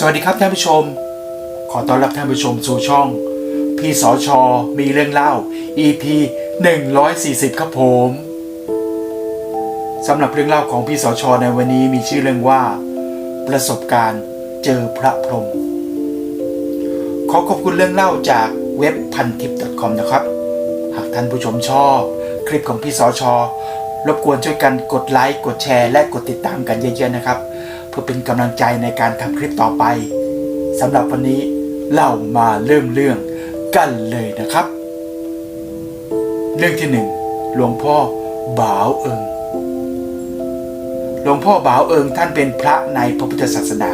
สวัสดีครับท่านผู้ชม ขอต้อนรับท่านผู้ชมสู่ช่อง พี่สอชอมีเรื่องเล่า EP 140 ครับผมสำหรับเรื่องเล่าของพี่สอชอในวันนี้มีชื่อเรื่องว่า ประสบการณ์เจอพระพรหมขอขอบคุณเรื่องเล่าจากเว็บพันทิป .com นะครับ หากท่านผู้ชมชอบ คลิปของพี่สอชอรบกวนช่วยกันกดไลค์กดแชร์และกดติดตามกันเยอะๆนะครับ พื่อเป็นกำลังใจในการทำคลิปต่อไปสำหรับวันนี้เรามาเริ่มเรื่องกันเลยนะครับ เรื่องที่หนึ่งหลวงพ่อบ่าวเอิง หลวงพ่อบ่าวเอิงท่านเป็นพระในพระพุทธศาสนา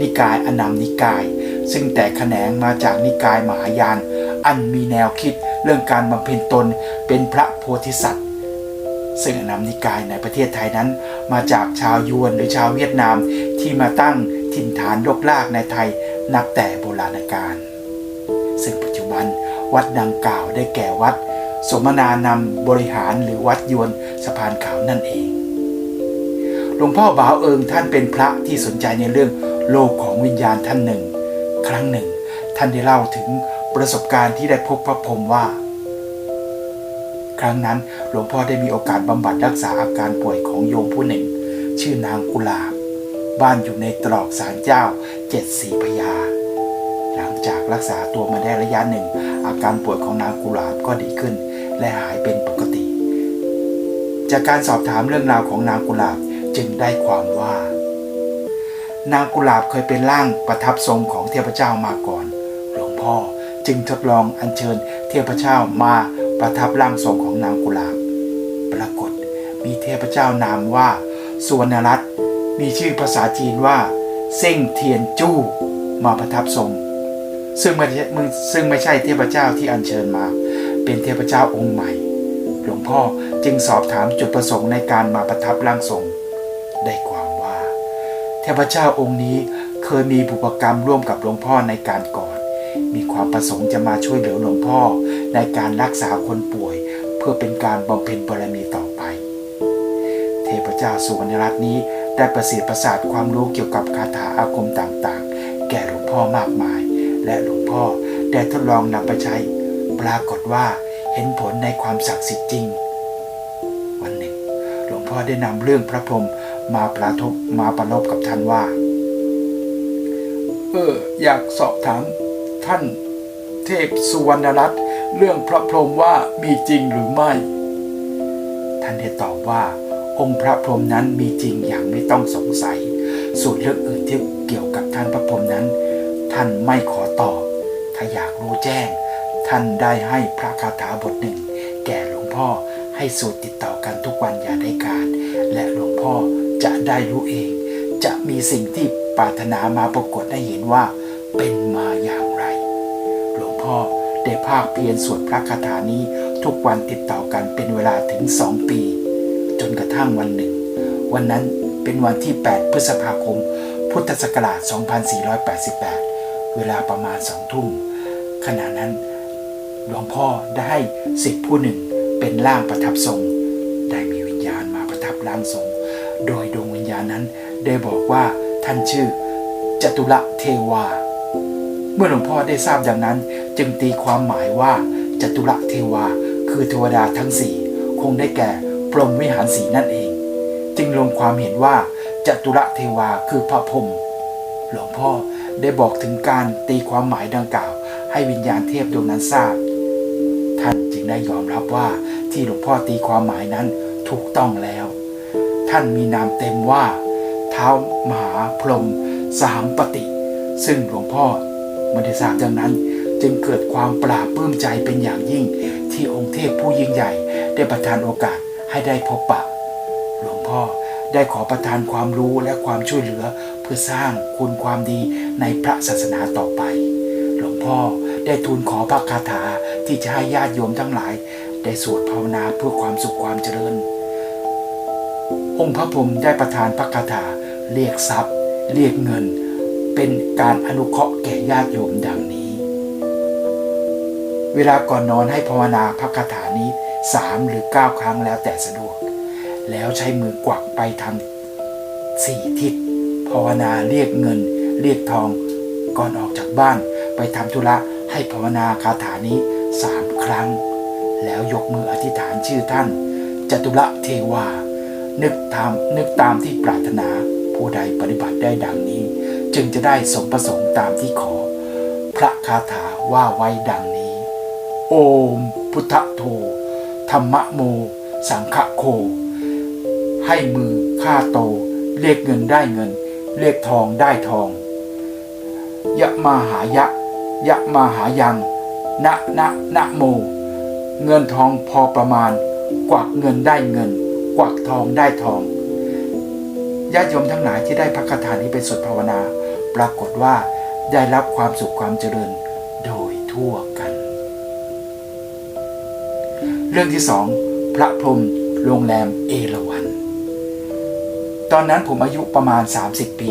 นิกายอนามนิกาย ซึ่งแตกแขนงมาจากนิกายมหายาน อันมีแนวคิดเรื่องการบำเพ็ญตนเป็นพระโพธิสัตว์ ซึ่งนามนิกายในประเทศไทยนั้น มาจากชาวยวนหรือชาวเวียดนามที่มาตั้งถิ่นฐานรกรากในไทยนับแต่โบราณกาลซึ่งปัจจุบันวัดดังกล่าวได้แก่วัด สมนานำบริหารหรือวัดยวนสะพานขาวนั่นเองหลวงพ่อบ่าวเอิงท่านเป็นพระที่สนใจในเรื่องโลกของวิญญาณท่านหนึ่ง ครั้งหนึ่ง ท่านได้เล่าถึงประสบการณ์ที่ได้พบพระพรหมว่า ครั้งนั้น หลวงพ่อได้มีโอกาสบำบัดรักษาอาการป่วยของโยมผู้หนึ่ง ชื่อนางกุลาบ บ้านอยู่ในตรอกสารเจ้าเจ็ดสีพญาหลังจากรักษาตัวมาได้ระยะหนึ่ง อาการป่วยของนางกุลาบก็ดีขึ้น และหายเป็นปกติ จากการสอบถามเรื่องราวของนางกุลาบจึงได้ความว่า นางกุลาบเคยเป็นร่างประทับทรงของเทพเจ้ามาก่อน หลวงพ่อจึงทดลองอัญเชิญเทพเจ้ามาประทับร่างทรงของนางกุลาบ มีเทพเจ้านามว่าสุวรรณรัตน์มีชื่อภาษาจีนว่าเซ่งเทียนจู้มาประทับทรง ซึ่งไม่ใช่ซึ่งไม่ใช่เทพเจ้าที่อัญเชิญมา เป็นเทพเจ้าองค์ใหม่ หลวงพ่อจึงสอบถามจุดประสงค์ในการมาประทับร่างทรง ได้ความว่า เทพเจ้าองค์นี้เคยมีบุพกรรมร่วมกับหลวงพ่อในการก่อน มีความประสงค์จะมาช่วยเหลือหลวงพ่อในการรักษาคนป่วย เพื่อเป็นการบำเพ็ญบารมีต่อ เจ้าสุวรรณรัตน์นี้ ได้ประสิทธิ์ประสาทความรู้เกี่ยวกับคาถาอาคมต่างๆ แก่หลวงพ่อมากมาย และหลวงพ่อได้ทดลองนำไปใช้ ปรากฏว่าเห็นผลในความศักดิ์สิทธิ์จริง วันหนึ่ง หลวงพ่อได้นำเรื่องพระพรหมมาประทบมาประลบกับท่านว่า เอออยากสอบถามท่านเทพสุวรรณรัตน์เรื่องพระพรหมว่ามีจริงหรือไม่ ท่านได้ตอบว่า องค์พระพรหมนั้นมีจริงอย่างไม่ต้องสงสัย ส่วนเรื่องอื่นที่เกี่ยวกับท่านพระพรหมนั้น ท่านไม่ขอตอบ ถ้าอยากรู้แจ้ง ท่านได้ให้พระคาถาบทหนึ่ง แก่หลวงพ่อให้สวดติดต่อกันทุกวันอย่าได้ขาดและหลวงพ่อจะได้รู้เอง จะมีสิ่งที่ปรารถนามาปรากฏได้เห็นว่า เป็นมาอย่างไร หลวงพ่อได้ภาคเพียรสวดพระคาถานี้ทุกวันติดต่อกันเป็นเวลาถึงสองปี นกระทั่งวันหนึ่ง วันนั้นเป็นวันที่ 8 พฤษภาคม พุทธศักราช 2488 เวลาประมาณสองทุ่มขณะนั้น หลวงพ่อได้ให้สิทธิผู้หนึ่งเป็นร่างประทับทรง ได้มีวิญญาณมาประทับร่างทรง โดยดวงวิญญาณนั้นได้บอกว่าท่านชื่อ จตุระเทวา เมื่อหลวงพ่อได้ทราบดังนั้น จึงตีความหมายว่าจตุระเทวาคือเทวดาทั้งสี่คงได้แก่ พรหมวิหารสีนั่นเอง จึงลงความเห็นว่าจตุระเทวาคือพระพรหมหลวงพ่อได้บอกถึงการตีความหมายดังกล่าว ให้วิญญาณเทพดวงนั้นทราบ ท่านจึงได้ยอมรับว่าที่หลวงพ่อตีความหมายนั้นถูกต้องแล้ว ท่านมีนามเต็มว่า เท้ามหาพรหมสามปติซึ่งหลวงพ่อมื่ได้ทราบดังนั้น จึงเกิดความปราบปลื้มใจเป็นอย่างยิ่ง ที่องค์เทพผู้ยิ่งใหญ่ได้ประทานโอกาส ให้ได้พบปะ หลวงพ่อได้ขอประทานความรู้และความช่วยเหลือเพื่อสร้างคุณความดีในพระศาสนาต่อไป หลวงพ่อได้ทูลขอพระคาถาที่จะให้ญาติโยมทั้งหลาย ได้สวดภาวนาเพื่อความสุขความเจริญ องค์พระพรหมได้ประทานพระคาถาเรียกทรัพย์ เรียกเงิน เป็นการอนุเคราะห์แก่ญาติโยมดังนี้ เวลาก่อนนอนให้ภาวนาพระคาถานี้ สามหรือเก้าครั้งแล้วแต่สะดวก แล้วใช้มือกวักไปทางสี่ทิศภาวนาเรียกเงิน เรียกทอง ก่อนออกจากบ้าน ไปทำธุระให้ภาวนาคาถานี้สามครั้ง แล้วยกมืออธิษฐานชื่อท่านจตุระเทวา นึกตามนึกตามที่ปรารถนาผู้ใดปฏิบัติได้ดังนี้ จึงจะได้สมประสงค์ตามที่ขอ พระคาถาว่าไว้ดังนี้ โอมพุทธโธ ธรรมโม สังฆโค ให้มือค่าโตเรียกเงินได้เงินเรียกทองได้ทอง ยะมาหายะ ยะมาหายัง นะนะนะโม เงินทองพอประมาณ กวักเงินได้เงิน กวักทองได้ทองญาติโยมทั้งหลายที่ได้พระคาถานี้เป็นสดภาวนา ปรากฏว่าได้รับความสุขความเจริญโดยทั่ว เรื่องที่สองพระพรหมโรงแรมเอราวัณตอนนั้นผมอายุประมาณ 30 ปี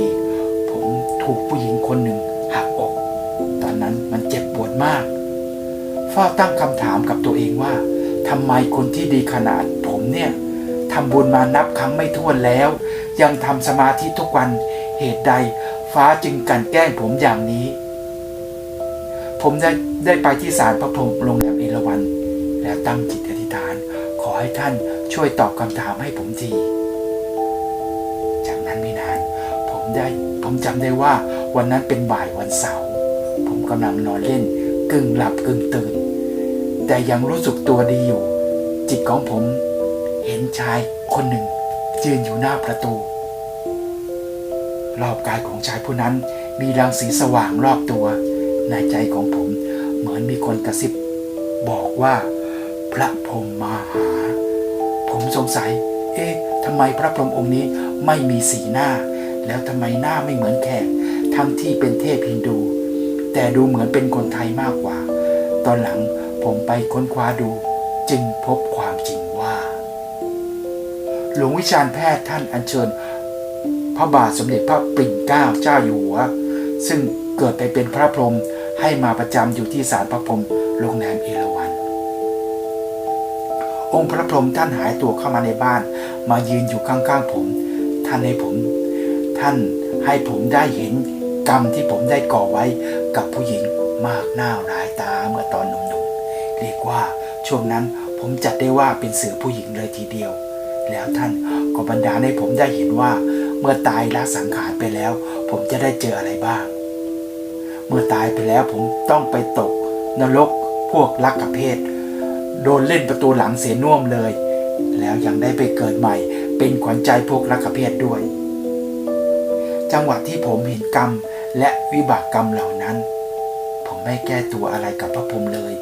ผมถูกผู้หญิงคนหนึ่งหักอก ตอนนั้นมันเจ็บปวดมากเฝ้าตั้งคำถามกับตัวเองว่าทำไมคนที่ดีขนาดผมเนี่ยทำบุญมานับครั้งไม่ถ้วนแล้ว ยังทำสมาธิทุกวันเหตุใดฟ้าจึงกันแกล้งผมอย่างนี้ ผมได้ได้ไปที่ศาลพระพรหมโรงแรมเอราวัณแล้วตั้งจิต ให้ท่านช่วยตอบคำถามให้ผมที จากนั้นไม่นาน ผมได้ผมจำได้ว่าวันนั้นเป็นบ่ายวันเสาร์ผมกำลังนอนเล่นกึ่งหลับกึ่งตื่น แต่ยังรู้สึกตัวดีอยู่ จิตของผมเห็นชายคนหนึ่งยืนอยู่หน้าประตู รอบกายของชายผู้นั้นมีรังสีสว่างรอบตัว ในใจของผมเหมือนมีคนกระซิบ บอกว่า พระพรหมมาหา ผมสงสัย เอ๊ะทำไมพระพรหมองค์นี้ไม่มีสีหน้า แล้วทำไมหน้าไม่เหมือนแขกทั้งที่เป็นเทพฮินดู แต่ดูเหมือนเป็นคนไทยมากกว่า ตอนหลังผมไปค้นคว้าดู จึงพบความจริงว่า หลวงวิชาญแพทย์ท่านอัญเชิญ พระบาทสมเด็จพระปิ่นเกล้าเจ้าอยู่หัว ซึ่งเกิดไปเป็นพระพรหมให้มาประจำอยู่ที่ศาลพระพรหมโรงแรมเอราวัณ องค์พระพรหมท่านหายตัวเข้ามาในบ้าน มายืนอยู่ข้างๆผม ท่านให้ผม ท่านให้ผมได้เห็นกรรมที่ผมได้ก่อไว้กับผู้หญิงมากหน้าหลายตาเมื่อตอนหนุ่มๆ เรียกว่าช่วงนั้นผมจัดได้ว่าเป็นเสือผู้หญิงเลยทีเดียว แล้วท่านก็บันดาให้ผมได้เห็นว่า เมื่อตายละสังขารไปแล้ว ผมจะได้เจออะไรบ้าง เมื่อตายไปแล้วผมต้องไปตกนรกพวกลักกะเพศ โดนเล่นประตูหลังเสียน่วมเลย แล้วยังได้ไปเกิดใหม่ เป็นขวัญใจพวกลักเพศด้วย จังหวะที่ผมเห็นกรรมและวิบากกรรมเหล่านั้น ผมไม่แก้ตัวอะไรกับพระพรหมเลย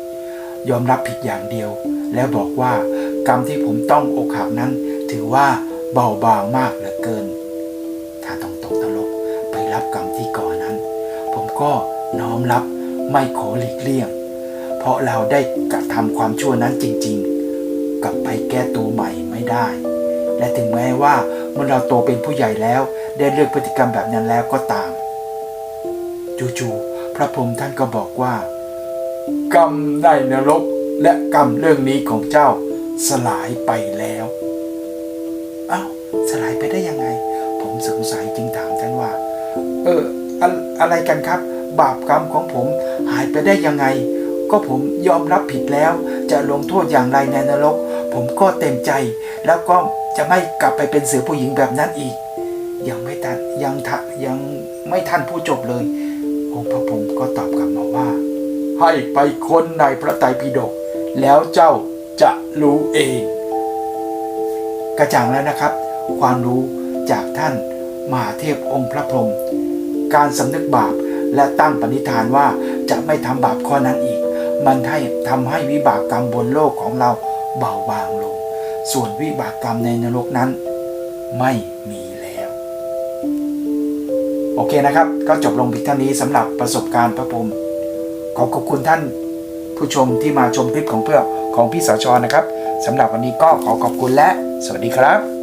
ยอมรับผิดอย่างเดียว แล้วบอกว่ากรรมที่ผมต้องอกหักนั้น ถือว่าเบาบางมากเหลือเกิน ถ้าต้องตกนรกไปรับกรรมที่ก่อนนั้น ผมก็น้อมรับไม่ขอหลีกเลี่ยง เพราะเราได้กระ ทำความชั่วนั้นจริง ๆ กลับไปแก้ตัวใหม่ไม่ได้ และถึงแม้ว่าเมื่อเราโตเป็นผู้ใหญ่แล้ว ได้เลือกพฤติกรรมแบบนั้นแล้วก็ตาม จู่ๆพระพรหมท่านก็บอกว่า กรรมได้นรกและกรรมเรื่องนี้ของเจ้าสลายไปแล้วเอ้าสลายไปได้ยังไง ผมสงสัยจึงถามท่านว่า เอออะอะไรกันครับ บาปกรรมของผมหายไปได้ยังไง ก็ผมยอมรับผิดแล้ว จะลงโทษอย่างไรในนรก ผมก็เต็มใจ แล้วก็จะไม่กลับไปเป็นเสือผู้หญิงแบบนั้นอีก ยังไม่ทันยังทะยังไม่ทันผู้จบเลย องค์พระพรหมก็ตอบกลับมาว่า ให้ไปค้นในพระไตรปิฎกแล้วเจ้าจะรู้เอง กระจ่างแล้วนะครับ ความรู้จากท่านมหาเทพองค์พระพรหมการสำนึกบาปและตั้งปณิธานว่าจะไม่ทำบาปข้อนั้นอีก มันให้ทำให้วิบากกรรมบนโลกของเราเบาบางลง ส่วนวิบากกรรมในนรกนั้น ไม่มีแล้ว โอเคนะครับ ก็จบลงพียงเท่านี้สำหรับประสบการณ์พระพรมขอขอบคุณท่านผู้ชมที่มาชมคลิปของเพื่อของพี่สาชอนะครับสำหรับวันนี้ก็ขอขอบคุณและ สวัสดีครับ